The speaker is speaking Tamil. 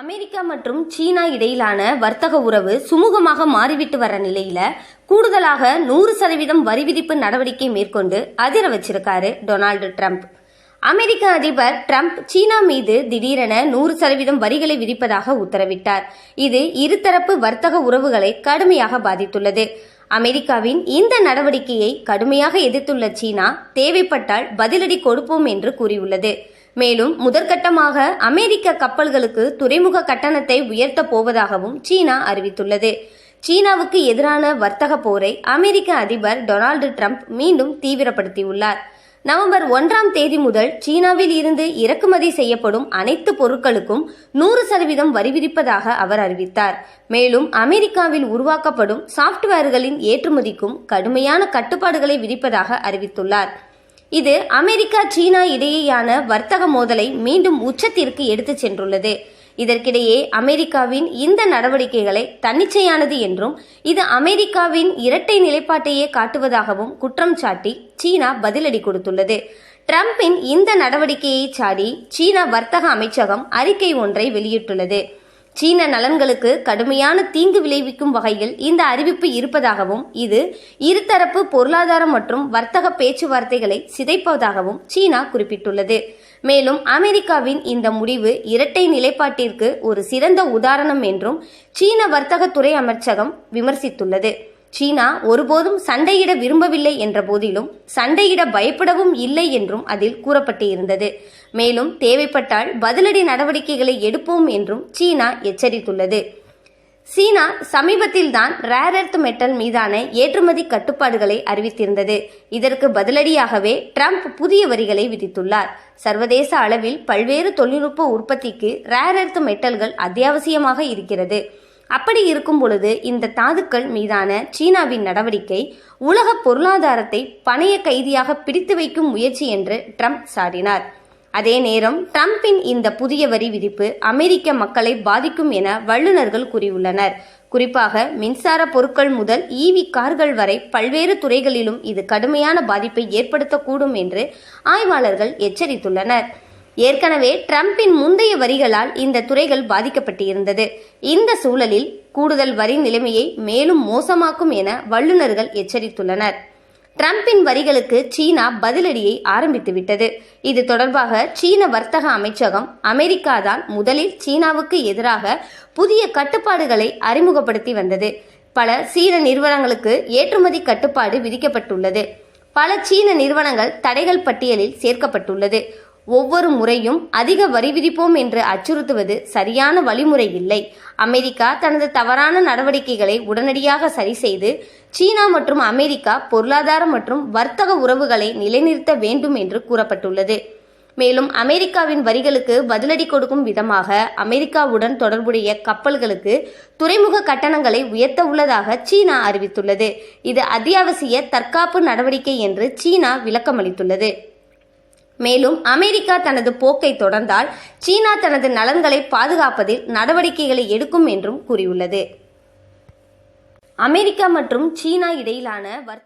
அமெரிக்கா மற்றும் சீனா இடையிலான வர்த்தக உறவு சுமூகமாக மாறிவிட்டு வர நிலையில கூடுதலாக நூறு சதவீதம் வரி விதிப்பு நடவடிக்கை மேற்கொண்டு அதிர வச்சிருக்காரு டொனால்டு ட்ரம்ப். அமெரிக்க அதிபர் ட்ரம்ப் சீனா மீது திடீரென நூறு சதவீதம் வரிகளை விதிப்பதாக உத்தரவிட்டார். இது இருதரப்பு வர்த்தக உறவுகளை கடுமையாக பாதித்துள்ளது. அமெரிக்காவின் இந்த நடவடிக்கையை கடுமையாக எதிர்த்துள்ள சீனா தேவைப்பட்டால் பதிலடி கொடுப்போம் என்று கூறியுள்ளது. மேலும் முதற்கட்டமாக அமெரிக்க கப்பல்களுக்கு துறைமுக கட்டணத்தை உயர்த்தப் போவதாகவும் சீனா அறிவித்துள்ளது. சீனாவுக்கு எதிரான வர்த்தக போரை அமெரிக்க அதிபர் டொனால்டு ட்ரம்ப் மீண்டும் தீவிரப்படுத்தியுள்ளார். நவம்பர் ஒன்றாம் தேதி முதல் சீனாவில் இருந்து இறக்குமதி செய்யப்படும் அனைத்து பொருட்களுக்கும் நூறு சதவீதம் வரி விதிப்பதாக அவர் அறிவித்தார். மேலும் அமெரிக்காவில் உருவாக்கப்படும் சாப்ட்வேர்களின் ஏற்றுமதிக்கும் கடுமையான கட்டுப்பாடுகளை விதிப்பதாக அறிவித்துள்ளார். இது அமெரிக்கா சீனா இடையேயான வர்த்தக மோதலை மீண்டும் உச்சத்திற்கு எடுத்துச் சென்றுள்ளது. இதற்கிடையே அமெரிக்காவின் இந்த நடவடிக்கைகளை தன்னிச்சையானது என்றும் இது அமெரிக்காவின் இரட்டை நிலைப்பாட்டையே காட்டுவதாகவும் குற்றம் சாட்டி சீனா பதிலடி கொடுத்துள்ளது. டிரம்பின் இந்த நடவடிக்கையை சாடி சீனா வர்த்தக அமைச்சகம் அறிக்கை ஒன்றை வெளியிட்டுள்ளது. சீன நலன்களுக்கு கடுமையான தீங்கு விளைவிக்கும் வகையில் இந்த அறிவிப்பு இருப்பதாகவும் இது இருதரப்பு பொருளாதார மற்றும் வர்த்தக பேச்சுவார்த்தைகளை சிதைப்பதாகவும் சீனா குறிப்பிட்டுள்ளது. மேலும் அமெரிக்காவின் இந்த முடிவு இரட்டை நிலைப்பாட்டிற்கு ஒரு சிறந்த உதாரணம் என்றும் சீன வர்த்தகத்துறை அமைச்சகம் விமர்சித்துள்ளது. சீனா ஒருபோதும் சண்டையிட விரும்பவில்லை என்ற போதிலும் சண்டையிட பயப்படவும் இல்லை என்றும் அதில் கூறப்பட்டு இருந்தது மேலும் தேவைப்பட்டால் பதிலடி நடவடிக்கைகளை எடுப்போம் என்றும் சீனா எச்சரித்துள்ளது. சீனா சமீபத்தில் தான் ரேர் எர்த் மெட்டல் மீதான ஏற்றுமதி கட்டுப்பாடுகளை அறிவித்திருந்தது. இதற்கு பதிலடியாகவே ட்ரம்ப் புதிய வரிகளை விதித்துள்ளார். சர்வதேச அளவில் பல்வேறு தொழில்நுட்ப உற்பத்திக்கு ரேர் எர்த் மெட்டல்கள் அத்தியாவசியமாக இருக்கிறது. அப்படி இருக்கும் பொழுது இந்த தாதுக்கள் மீதான சீனாவின் நடவடிக்கை உலக பொருளாதாரத்தை பணைய கைதியாக பிடித்து வைக்கும் முயற்சி என்று ட்ரம்ப் சாடினார். அதே நேரம் ட்ரம்பின் இந்த புதிய வரி விதிப்பு அமெரிக்க மக்களை பாதிக்கும் என வல்லுநர்கள் கூறியுள்ளனர். குறிப்பாக மின்சார பொருட்கள் முதல் ஈவி கார்கள் வரை பல்வேறு துறைகளிலும் இது கடுமையான பாதிப்பை ஏற்படுத்தக்கூடும் என்று ஆய்வாளர்கள் எச்சரித்துள்ளனர். ஏற்கனவே ட்ரம்பின் முந்தைய வரிகளால் இந்த துறைகள் பாதிக்கப்பட்டிருந்தது. இந்த சூழலில் கூடுதல் வரி நிலைமையை மேலும் மோசமாக்கும் என வல்லுநர்கள் எச்சரித்துள்ளனர். டிரம்பின் வரிகளுக்கு சீனா பதிலடியை ஆரம்பித்துவிட்டது. இது தொடர்பாக சீன வர்த்தக அமைச்சகம் அமெரிக்கா தான் முதலில் சீனாவுக்கு எதிராக புதிய கட்டுப்பாடுகளை அறிமுகப்படுத்தி வந்தது. பல சீன நிறுவனங்களுக்கு ஏற்றுமதி கட்டுப்பாடு விதிக்கப்பட்டுள்ளது. பல சீன நிறுவனங்கள் தடைகள் பட்டியலில் சேர்க்கப்பட்டுள்ளது. ஒவ்வொரு முறையும் அதிக வரி விதிப்போம் என்று அச்சுறுத்துவது சரியான வழிமுறை இல்லை. அமெரிக்கா தனது தவறான நடவடிக்கைகளை உடனடியாக சரி செய்து சீனா மற்றும் அமெரிக்கா பொருளாதார மற்றும் வர்த்தக உறவுகளை நிலைநிறுத்த வேண்டும் என்று கூறப்பட்டுள்ளது. மேலும் அமெரிக்காவின் வரிகளுக்கு பதிலடி கொடுக்கும் விதமாக அமெரிக்காவுடன் தொடர்புடைய கப்பல்களுக்கு துறைமுக கட்டணங்களை உயர்த்த உள்ளதாக சீனா அறிவித்துள்ளது. இது அத்தியாவசிய தற்காப்பு நடவடிக்கை என்று சீனா விளக்கமளித்துள்ளது. மேலும் அமெரிக்கா தனது போக்கை தொடர்ந்தால் சீனா தனது நலன்களை பாதுகாப்பதில் நடவடிக்கைகளை எடுக்கும் என்றும் கூறியுள்ளது. அமெரிக்கா மற்றும் சீனா இடையிலான வர்த்தக